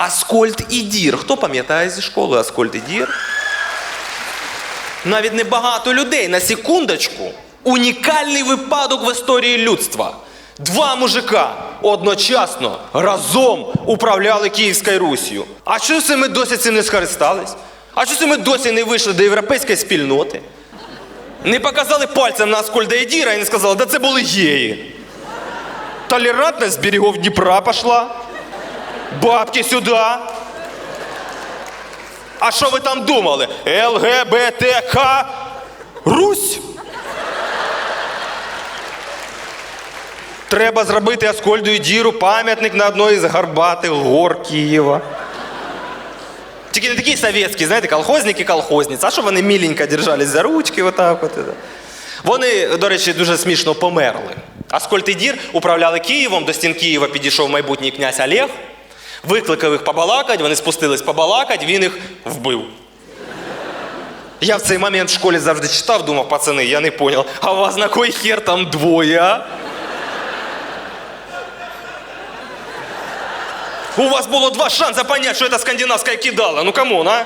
Аскольд і Дір. Хто пам'ятає зі школи Аскольд і Дір? Навіть небагато людей на секундочку. Унікальний випадок в історії людства. Два мужика одночасно разом управляли Київською Русію. А що це ми досі цим не скористались? А що це ми досі не вийшли до європейської спільноти? Не показали пальцем на Аскольда і Діра і не сказали, да це були геї. Толерантность з Дніпра пошла. Бабки сюди. А що ви там думали? ЛГБТК Русь? Треба зробити Аскольду і Діру пам'ятник на одної з гарбатих гор Києва. Тільки не такі совєтські, знаєте, колхозники, колхозниці. А що вони міленько держались за ручки, отак от. Вони, до речі, дуже смішно померли. Аскольд і Дір управляли Києвом, до стін Києва підійшов майбутній князь Олег, викликав їх побалакать, вони спустились побалакать, він їх вбив. Я в цей момент в школі завжди читав, думав, пацани, я не понял, а у вас на кой хер там двоє, а? У вас було два шанси понять, що це скандинавська кидала. Ну камон, а?